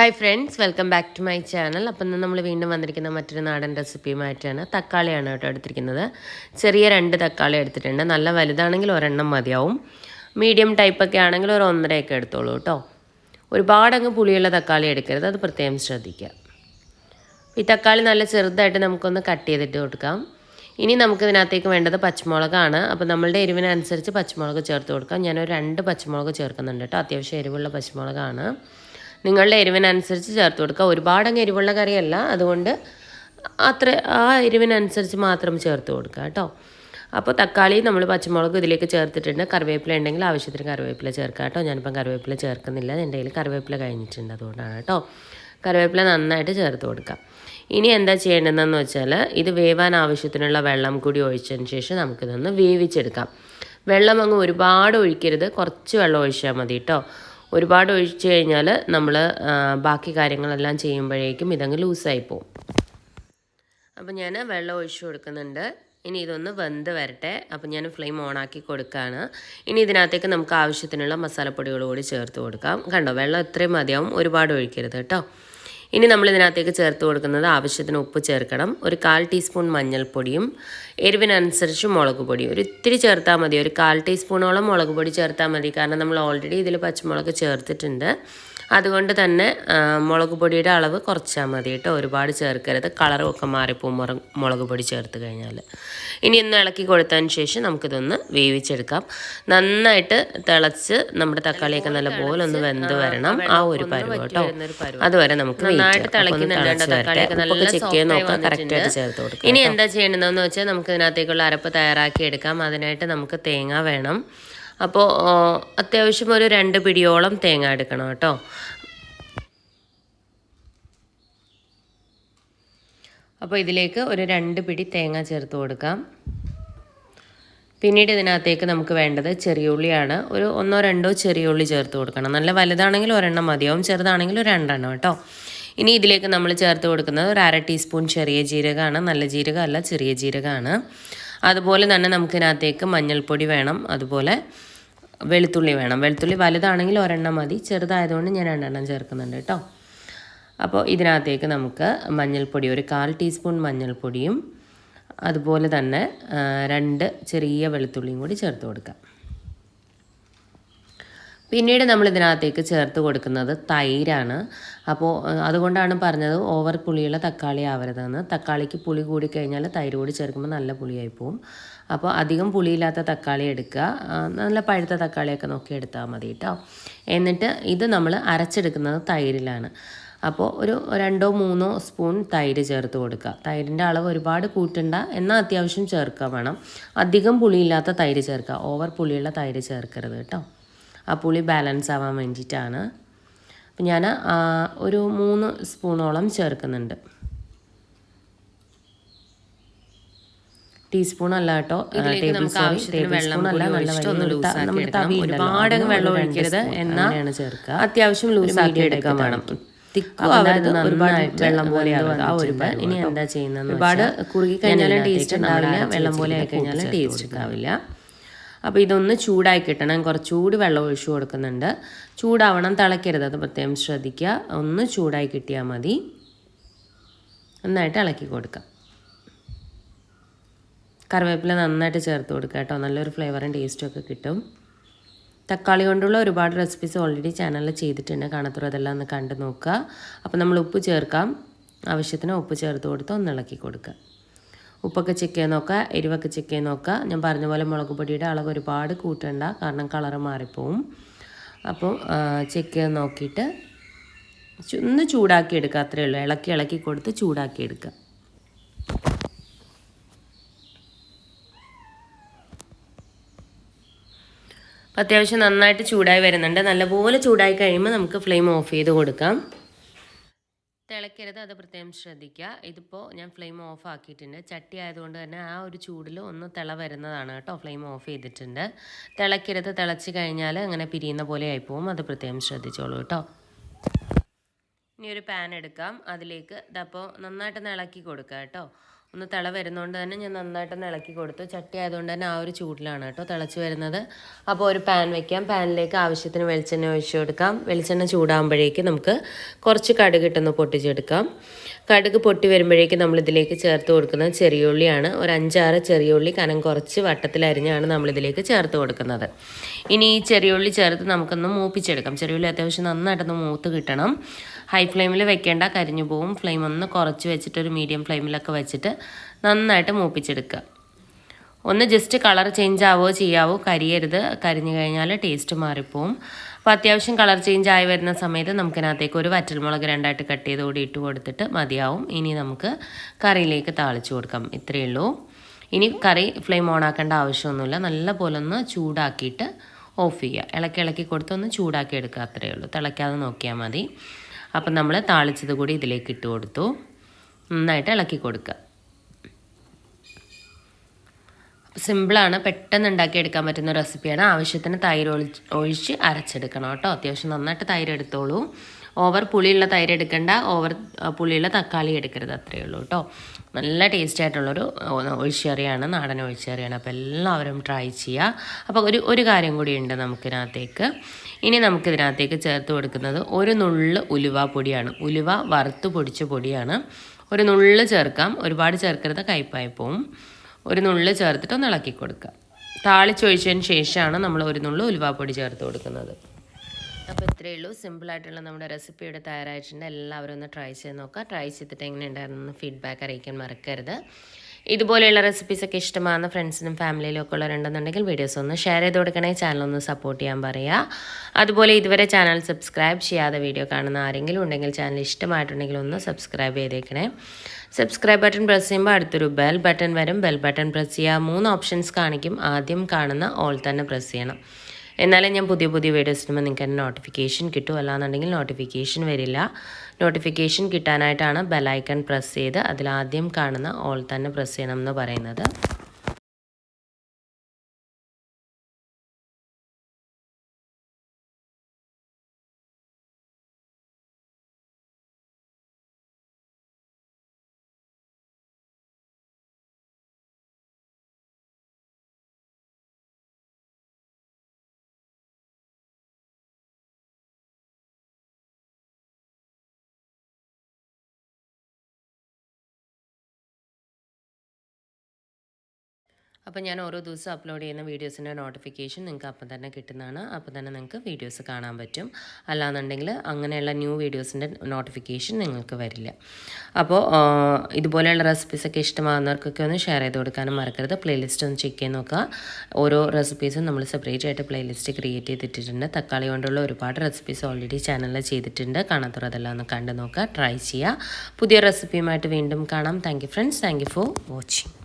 Hi friends welcome back to my channel അപ്പം ഇന്ന് നമ്മൾ വീണ്ടും വന്നിരിക്കുന്ന മറ്റൊരു നാടൻ റെസിപ്പിയുമായിട്ടാണ് തക്കാളിയാണ് കേട്ടോ എടുത്തിരിക്കുന്നത്. ചെറിയ രണ്ട് തക്കാളി എടുത്തിട്ടുണ്ട്. നല്ല വലുതാണെങ്കിൽ ഒരെണ്ണം മതിയാവും. മീഡിയം ടൈപ്പൊക്കെ ആണെങ്കിൽ ഒരു ഒന്നരയൊക്കെ എടുത്തോളൂ കേട്ടോ. ഒരുപാടങ്ങ് പുളിയുള്ള തക്കാളി എടുക്കരുത്. അത് പ്രത്യേകം ശ്രദ്ധിക്കുക. ഈ തക്കാളി നല്ല ചെറുതായിട്ട് നമുക്കൊന്ന് കട്ട് ചെയ്തിട്ട് കൊടുക്കാം. ഇനി നമുക്ക് ഇതിനകത്തേക്ക് വേണ്ടത് പച്ചമുളകാണ്. അപ്പോൾ നമ്മളുടെ എരിവിനനുസരിച്ച് പച്ചമുളക് ചേർത്ത് കൊടുക്കാം. ഞാനൊരു രണ്ട് പച്ചമുളക് ചേർക്കുന്നുണ്ട് കേട്ടോ. അത്യാവശ്യം എരിവുള്ള പച്ചമുളകാണ്. നിങ്ങളുടെ എരിവിനനുസരിച്ച് ചേർത്ത് കൊടുക്കുക. ഒരുപാടങ്ങ് എരിവുള്ള കറിയല്ല. അതുകൊണ്ട് അത്ര ആ എരിവിനനുസരിച്ച് മാത്രം ചേർത്ത് കൊടുക്കുക കേട്ടോ. അപ്പോൾ തക്കാളി നമ്മൾ പച്ചമുളക് ഇതിലേക്ക് ചേർത്തിട്ടുണ്ട്. കറിവേപ്പില ഉണ്ടെങ്കിൽ ആവശ്യത്തിന് കറിവേപ്പില ചേർക്കാം കേട്ടോ. ഞാനിപ്പം കറിവേപ്പില ചേർക്കുന്നില്ല. എന്റെ കയ്യിൽ കറിവേപ്പില കഴിഞ്ഞിട്ടുണ്ട് അതുകൊണ്ടാണ് കേട്ടോ. കറിവേപ്പില നന്നായിട്ട് ചേർത്ത് കൊടുക്കുക. ഇനി എന്താ ചെയ്യേണ്ടതെന്ന് വെച്ചാൽ ഇത് വേവാൻ ആവശ്യത്തിനുള്ള വെള്ളം കൂടി ഒഴിച്ചതിന് ശേഷം നമുക്കിതൊന്ന് വേവിച്ചെടുക്കാം. വെള്ളം അങ്ങ് ഒരുപാട് ഒഴിക്കരുത്. കുറച്ച് വെള്ളം ഒഴിച്ചാൽ മതി കേട്ടോ. ഒരുപാട് ഒഴിച്ചു കഴിഞ്ഞാൽ നമ്മൾ ബാക്കി കാര്യങ്ങളെല്ലാം ചെയ്യുമ്പോഴേക്കും ഇതങ്ങ് ലൂസായി പോവും. അപ്പോൾ ഞാൻ വെള്ളം ഒഴിച്ചു കൊടുക്കുന്നുണ്ട്. ഇനി ഇതൊന്ന് വെന്ത് വരട്ടെ. അപ്പം ഞാൻ ഫ്ലെയിം ഓണാക്കി കൊടുക്കുകയാണ് ഇനി ഇതിനകത്തേക്ക് നമുക്ക് ആവശ്യത്തിനുള്ള മസാലപ്പൊടികളും കൂടി ചേർത്ത് കൊടുക്കാം. കണ്ടോ വെള്ളം ഇത്രയും മതിയാവും. ഒരുപാട് ഒഴിക്കരുത് കേട്ടോ. ഇനി നമ്മൾ ഇതിനകത്തേക്ക് ചേർത്ത് കൊടുക്കുന്നത് ആവശ്യത്തിന് ഉപ്പ് ചേർക്കണം. ഒരു കാൽ ടീസ്പൂൺ മഞ്ഞൾപ്പൊടിയും എരിവിനനുസരിച്ച് മുളക് പൊടിയും. ഒരു ഇത്തിരി ചേർത്താൽ മതി. ഒരു കാൽ ടീസ്പൂണോളം മുളക് പൊടി ചേർത്താൽ മതി. കാരണം നമ്മൾ ഓൾറെഡി ഇതിൽ പച്ചമുളക് ചേർത്തിട്ടുണ്ട്. അതുകൊണ്ട് തന്നെ മുളക് പൊടിയുടെ അളവ് കുറച്ചാൽ മതി കേട്ടോ. ഒരുപാട് ചേർക്കരുത്. കളറും ഒക്കെ മാറിപ്പോവും മുറ മുളക് പൊടി ചേർത്ത് കഴിഞ്ഞാൽ ഇനി ഒന്ന് ഇളക്കി കൊടുത്തതിന് ശേഷം നമുക്കിതൊന്ന് വേവിച്ചെടുക്കാം. നന്നായിട്ട് തിളച്ച് നമ്മുടെ തക്കാളിയൊക്കെ നല്ലപോലെ ഒന്ന് വെന്ത് വരണം. ആ ഒരു പരുവ് കേട്ടോ. അതുവരെ നമുക്ക് നന്നായിട്ട് തിളയ്ക്കുന്നുണ്ട് തക്കാളിയൊക്കെ. നല്ല ചെക്ക് ചെയ്ത് നോക്കാം. കറക്റ്റായിട്ട് ചേർത്ത് കൊടുക്കാം ഇനി എന്താ ചെയ്യേണ്ടതെന്ന് വെച്ചാൽ നമുക്ക് ഇതിനകത്തേക്കുള്ള അരപ്പ് തയ്യാറാക്കി എടുക്കാം. അതിനായിട്ട് നമുക്ക് തേങ്ങ വേണം. അപ്പോൾ അത്യാവശ്യം ഒരു രണ്ട് പിടിയോളം തേങ്ങ എടുക്കണം കേട്ടോ. അപ്പോൾ ഇതിലേക്ക് ഒരു രണ്ട് പിടി തേങ്ങ ചേർത്ത് കൊടുക്കാം. പിന്നീട് ഇതിനകത്തേക്ക് നമുക്ക് വേണ്ടത് ചെറിയ ഉള്ളിയാണ് ഒരു ഒന്നോ രണ്ടോ ചെറിയ ഉള്ളി ചേർത്ത് കൊടുക്കണം. നല്ല വലുതാണെങ്കിൽ ഒരെണ്ണം മതിയാവും ചെറുതാണെങ്കിൽ രണ്ടെണ്ണം കേട്ടോ. ഇനി ഇതിലേക്ക് നമ്മൾ ചേർത്ത് കൊടുക്കുന്നത് ഒരു അര ടീസ്പൂൺ ചെറിയ ജീരകമാണ്. നല്ല ജീരകമല്ല ചെറിയ ജീരകമാണ്. അതുപോലെ തന്നെ നമുക്കിതിനകത്തേക്ക് മഞ്ഞൾപ്പൊടി വേണം. അതുപോലെ വെളുത്തുള്ളി വേണം. വെളുത്തുള്ളി വലുതാണെങ്കിൽ ഒരെണ്ണം മതി. ചെറുതായതുകൊണ്ട് ഞാൻ രണ്ടെണ്ണം ചേർക്കുന്നുണ്ട് കേട്ടോ. അപ്പോൾ ഇതിനകത്തേക്ക് നമുക്ക് മഞ്ഞൾപ്പൊടി ഒരു കാൽ ടീസ്പൂൺ മഞ്ഞൾപ്പൊടിയും അതുപോലെ തന്നെ രണ്ട് ചെറിയ വെളുത്തുള്ളിയും കൂടി ചേർത്ത് കൊടുക്കാം. പിന്നീട് നമ്മൾ ഇതിനകത്തേക്ക് ചേർത്ത് കൊടുക്കുന്നത് തൈരാണ്. അപ്പോൾ അതുകൊണ്ടാണ് പറഞ്ഞത് ഓവർ പുളിയുള്ള തക്കാളി ആവരുതെന്ന്. തക്കാളിക്ക് പുളി കൂടി കഴിഞ്ഞാൽ തൈര് കൂടി ചേർക്കുമ്പോൾ നല്ല പുളിയായി പോവും. അപ്പോൾ അധികം പുളിയില്ലാത്ത തക്കാളി എടുക്കുക. നല്ല പഴുത്ത തക്കാളിയൊക്കെ നോക്കി എടുത്താൽ മതി കേട്ടോ. എന്നിട്ട് ഇത് നമ്മൾ അരച്ചെടുക്കുന്നത് തൈരിലാണ്. അപ്പോൾ ഒരു രണ്ടോ മൂന്നോ സ്പൂൺ തൈര് ചേർത്ത് കൊടുക്കുക. തൈരിന്റെ അളവ് ഒരുപാട് കൂട്ടണ്ട എന്നാൽ അത്യാവശ്യം ചേർക്കുക വേണം. അധികം പുളിയില്ലാത്ത തൈര് ചേർക്കുക. ഓവർ പുളിയുള്ള തൈര് ചേർക്കരുത് കേട്ടോ. ആ പുളി ബാലൻസ് ആവാൻ വേണ്ടിയിട്ടാണ്. അപ്പം ഞാൻ ഒരു മൂന്ന് സ്പൂണോളം ചേർക്കുന്നുണ്ട്. ടീസ്പൂൺ അല്ല കേട്ടോ ടേബിൾ സോറി ടേബിൾ സ്പൂൺ അല്ല നല്ല വലിയ നമ്മുടെ തവി ഒരുപാട് വെള്ളം ഒഴിക്കരുത് എന്നാണ് ചേർക്കുക. അത്യാവശ്യം ലൂസാക്കി എടുക്കാൻ വേണം. വെള്ളം പോലെ ആ ഒരു ഇനി എന്താ ചെയ്യുന്നത് ഒരുപാട് കുറുകി കഴിഞ്ഞാലും ടേസ്റ്റ് ഉണ്ടാവില്ല വെള്ളം പോലെ ആയി കഴിഞ്ഞാലും ടേസ്റ്റ് ഉണ്ടാവില്ല. അപ്പോൾ ഇതൊന്ന് ചൂടായി കിട്ടണം. ചൂട് വെള്ളം ഒഴിച്ചു കൊടുക്കുന്നുണ്ട്. ചൂടാവണം തിളയ്ക്കരുത് അത് പ്രത്യേകം ശ്രദ്ധിക്കുക. ഒന്ന് ചൂടായി കിട്ടിയാൽ മതി. നന്നായിട്ട് ഇളക്കി കൊടുക്കാം. കറിവേപ്പില നന്നായിട്ട് ചേർത്ത് കൊടുക്കുക കേട്ടോ. നല്ലൊരു ഫ്ലേവറും ടേസ്റ്റും ഒക്കെ കിട്ടും. തക്കാളി കൊണ്ടുള്ള ഒരുപാട് റെസിപ്പീസ് ഓൾറെഡി ചാനലിൽ ചെയ്തിട്ടുണ്ട്. കാണത്തുള്ളൂ അതെല്ലാം ഒന്ന് കണ്ടു നോക്കുക. അപ്പോൾ നമ്മൾ ഉപ്പ് ചേർക്കാം. ആവശ്യത്തിന് ഉപ്പ് ചേർത്ത് കൊടുത്ത് ഒന്ന് ഇളക്കി കൊടുക്കുക. ഉപ്പൊക്കെ ചെക്ക് ചെയ്ത് നോക്കുക എരിവൊക്കെ ചെക്ക് ചെയ്ത് നോക്കുക. ഞാൻ പറഞ്ഞ പോലെ മുളക് പൊടിയുടെ അളവ് ഒരുപാട് കൂട്ടണ്ട കാരണം കളറ് മാറിപ്പോവും. അപ്പോൾ ചെക്ക് ചെയ്ത് നോക്കിയിട്ട് ഒന്ന് ചൂടാക്കി എടുക്കുക അത്രയേ ഉള്ളൂ. ഇളക്കി ഇളക്കി കൊടുത്ത് ചൂടാക്കി എടുക്കുക. അത്യാവശ്യം നന്നായിട്ട് ചൂടായി വരുന്നുണ്ട്. നല്ലപോലെ ചൂടായി കഴിയുമ്പോൾ നമുക്ക് ഫ്ലെയിം ഓഫ് ചെയ്ത് കൊടുക്കാം. തിളയ്ക്കരുത് അത് പ്രത്യേകം ശ്രദ്ധിക്കുക. ഇതിപ്പോൾ ഞാൻ ഫ്ലെയിം ഓഫ് ആക്കിയിട്ടുണ്ട്. ചട്ടി ആയതുകൊണ്ട് തന്നെ ആ ഒരു ചൂടിൽ ഒന്ന് തിള വരുന്നതാണ് കേട്ടോ. ഫ്ലെയിം ഓഫ് ചെയ്തിട്ടുണ്ട്. തിളയ്ക്കരുത്. തിളച്ച് കഴിഞ്ഞാൽ അങ്ങനെ പിരിയുന്ന പോലെ ആയിപ്പോവും. അത് പ്രത്യേകം ശ്രദ്ധിച്ചോളൂ കേട്ടോ. ഇനി ഒരു പാൻ എടുക്കാം. അതിലേക്ക് ഇതപ്പോൾ നന്നായിട്ട് ഇളക്കി കൊടുക്കുക കേട്ടോ. ഒന്ന് തിള വരുന്നതുകൊണ്ട് തന്നെ ഞാൻ നന്നായിട്ടൊന്ന് ഇളക്കി കൊടുത്തു. ചട്ടി ആയതുകൊണ്ട് തന്നെ ആ ഒരു ചൂടിലാണ് കേട്ടോ തിളച്ച് വരുന്നത്. അപ്പോൾ ഒരു പാൻ വെക്കാം. പാനിലേക്ക് ആവശ്യത്തിന് വെളിച്ചെണ്ണ ഒഴിച്ചു കൊടുക്കാം. വെളിച്ചെണ്ണ ചൂടാകുമ്പോഴേക്ക് നമുക്ക് കുറച്ച് കടുക് ഇട്ടൊന്ന് പൊട്ടിച്ചെടുക്കാം. കടുക് പൊട്ടി വരുമ്പോഴേക്ക് നമ്മൾ ഇതിലേക്ക് ചേർത്ത് കൊടുക്കുന്നത് ചെറിയ ഉള്ളിയാണ്. ഒരു അഞ്ചാറ് ചെറിയ ഉള്ളി കനം കുറച്ച് വട്ടത്തിലരിഞ്ഞാണ് നമ്മളിതിലേക്ക് ചേർത്ത് കൊടുക്കുന്നത്. ഇനി ഈ ചെറിയ ഉള്ളി ചേർത്ത് നമുക്കൊന്ന് മൂപ്പിച്ചെടുക്കാം. ചെറിയ ഉള്ളി അത്യാവശ്യം നന്നായിട്ടൊന്ന് മൂത്ത് കിട്ടണം. ഹൈ ഫ്ലെയിമിൽ വെക്കേണ്ട കരിഞ്ഞു പോവും. ഫ്ലെയിം ഒന്ന് കുറച്ച് വെച്ചിട്ട് ഒരു മീഡിയം ഫ്ലെയിമിലൊക്കെ വെച്ചിട്ട് നന്നായിട്ട് മൂപ്പിച്ചെടുക്കുക. ഒന്ന് ജസ്റ്റ് കളർ ചേഞ്ച് ആവുകയോ ചെയ്യാവോ കരിയരുത്. കരിഞ്ഞു കഴിഞ്ഞാൽ ടേസ്റ്റ് മാറിപ്പോവും. അപ്പോൾ അത്യാവശ്യം കളർ ചേഞ്ച് ആയി വരുന്ന സമയത്ത് നമുക്കിനകത്തേക്ക് ഒരു വറ്റൽമുളക് രണ്ടായിട്ട് കട്ട് ചെയ്ത് കൂടി ഇട്ട് കൊടുത്തിട്ട് മതിയാവും. ഇനി നമുക്ക് കറിയിലേക്ക് താളിച്ചു കൊടുക്കാം. ഇത്രയേ ഉള്ളൂ. ഇനി കറി ഫ്ലെയിം ഓൺ ആക്കേണ്ട ആവശ്യമൊന്നുമില്ല. നല്ല പോലെ ഒന്ന് ചൂടാക്കിയിട്ട് ഓഫ് ചെയ്യുക. ഇളക്കി ഇളക്കി കൊടുത്ത് ഒന്ന് ചൂടാക്കി എടുക്കുക. അത്രയേ ഉള്ളൂ. തിളയ്ക്കാതെ നോക്കിയാൽ മതി. അപ്പം നമ്മൾ താളിച്ചത് കൂടി ഇതിലേക്ക് ഇട്ട് കൊടുത്തു. നന്നായിട്ട് ഇളക്കി കൊടുക്കുക. സിമ്പിളാണ് പെട്ടെന്ന് ഉണ്ടാക്കിയെടുക്കാൻ പറ്റുന്ന റെസിപ്പിയാണ് ആവശ്യത്തിന് തൈര് ഒഴിച്ച് ഒഴിച്ച് അരച്ചെടുക്കണം കേട്ടോ. അത്യാവശ്യം നന്നായിട്ട് തൈര് എടുത്തോളൂ. ഓവർ പുളിയുള്ള തൈര് എടുക്കേണ്ട ഓവർ പുളിയുള്ള തക്കാളി എടുക്കരുത് അത്രയേ ഉള്ളൂ കേട്ടോ നല്ല ടേസ്റ്റ് ആയിട്ടുള്ളൊരു ഒഴിച്ചറിയാണ് നാടൻ ഒഴിച്ചറിയാണ്. അപ്പോൾ എല്ലാവരും ട്രൈ ചെയ്യുക അപ്പോൾ ഒരു ഒരു കാര്യം കൂടി ഉണ്ട് നമുക്കിതിനകത്തേക്ക്. ഇനി നമുക്കിതിനകത്തേക്ക് ചേർത്ത് കൊടുക്കുന്നത് ഒരു നുള്ള് ഉലുവ പൊടിയാണ്. ഉലുവ വറുത്ത് പൊടിച്ച പൊടിയാണ്. ഒരു നുള്ള് ചേർക്കാം. ഒരുപാട് ചേർക്കരുത് കയ്പായി പോവും. ഒരു നുള്ള് ചേർത്തിട്ട് ഒന്ന് ഇളക്കി കൊടുക്കുക താളിച്ചൊഴിച്ചതിന് ശേഷമാണ് നമ്മൾ ഒരു നുള്ള് ഉലുവാപ്പൊടി ചേർത്ത് കൊടുക്കുന്നത്. അപ്പോൾ ഇത്രയേ ഉള്ളൂ. സിമ്പിളായിട്ടുള്ള നമ്മുടെ റെസിപ്പി ഇവിടെ തയ്യാറായിട്ടുണ്ട്. എല്ലാവരും ഒന്ന് ട്രൈ ചെയ്ത് നോക്കുക. ട്രൈ ചെയ്തിട്ട് എങ്ങനെ ഉണ്ടായിരുന്നു ഫീഡ്ബാക്ക് അറിയിക്കാൻ മറക്കരുത്. ഇതുപോലെയുള്ള റെസിപ്പീസൊക്കെ ഇഷ്ടമാകുന്ന ഫ്രണ്ട്സിനും ഫാമിലിയിലും ഒക്കെ ഉള്ളവരുണ്ടെന്നുണ്ടെങ്കിൽ വീഡിയോസ് ഒന്ന് ഷെയർ ചെയ്ത് കൊടുക്കണേ. ചാനൽ ഒന്ന് സപ്പോർട്ട് ചെയ്യാൻ പറയുക. അതുപോലെ ഇതുവരെ ചാനൽ സബ്സ്ക്രൈബ് ചെയ്യാതെ വീഡിയോ കാണുന്ന ആരെങ്കിലും ഉണ്ടെങ്കിൽ ചാനൽ ഇഷ്ടമായിട്ടുണ്ടെങ്കിൽ ഒന്ന് സബ്സ്ക്രൈബ് ചെയ്തേക്കണേ. സബ്സ്ക്രൈബ് ബട്ടൺ പ്രസ് ചെയ്യുമ്പോൾ അടുത്തൊരു ബെൽ ബട്ടൺ വരും. ബെൽ ബട്ടൺ പ്രസ് ചെയ്യുക. മൂന്ന് ഓപ്ഷൻസ് കാണിക്കും. ആദ്യം കാണുന്ന ഓൾ തന്നെ പ്രസ് ചെയ്യണം. എന്നാലേ ഞാൻ പുതിയ പുതിയ വീഡിയോസ് ഇടുമ്പോൾ നിങ്ങൾക്ക് എന്റെ നോട്ടിഫിക്കേഷൻ കിട്ടും. അല്ലാന്നുണ്ടെങ്കിൽ നോട്ടിഫിക്കേഷൻ വരില്ല. നോട്ടിഫിക്കേഷൻ കിട്ടാനായിട്ടാണ് ബെലൈക്കൺ പ്രസ് ചെയ്ത് അതിലാദ്യം കാണുന്ന ഓൾ തന്നെ പ്രസ് ചെയ്യണം എന്ന് പറയുന്നത്. അപ്പോൾ ഞാൻ ഓരോ ദിവസം അപ്ലോഡ് ചെയ്യുന്ന വീഡിയോസിന്റെ നോട്ടിഫിക്കേഷൻ നിങ്ങൾക്ക് അപ്പം തന്നെ കിട്ടുന്നതാണ്. അപ്പം തന്നെ നിങ്ങൾക്ക് വീഡിയോസ് കാണാൻ പറ്റും. അല്ലാന്നുണ്ടെങ്കിൽ അങ്ങനെയുള്ള ന്യൂ വീഡിയോസിന്റെ നോട്ടിഫിക്കേഷൻ നിങ്ങൾക്ക് വരില്ല. അപ്പോൾ ഇതുപോലെയുള്ള റെസിപ്പീസൊക്കെ ഇഷ്ടമാകുന്നവർക്കൊക്കെ ഒന്ന് ഷെയർ ചെയ്ത് കൊടുക്കാനും മറക്കരുത്. പ്ലേലിസ്റ്റ് ഒന്ന് ചെക്ക് ചെയ്ത് നോക്കുക. ഓരോ റെസിപ്പീസും നമ്മൾ സെപ്പറേറ്റ് ആയിട്ട് പ്ലേലിസ്റ്റ് ക്രിയേറ്റ് ചെയ്തിട്ടുണ്ട് തക്കാളി കൊണ്ടുള്ള ഒരുപാട് റെസിപ്പീസ് ഓൾറെഡി ചാനലിൽ ചെയ്തിട്ടുണ്ട്. കാണാത്തവർ അതെല്ലാം ഒന്ന് കണ്ടു നോക്കുക. ട്രൈ ചെയ്യുക. പുതിയ റെസിപ്പിയുമായിട്ട് വീണ്ടും കാണാം. Thank you friends thank you for watching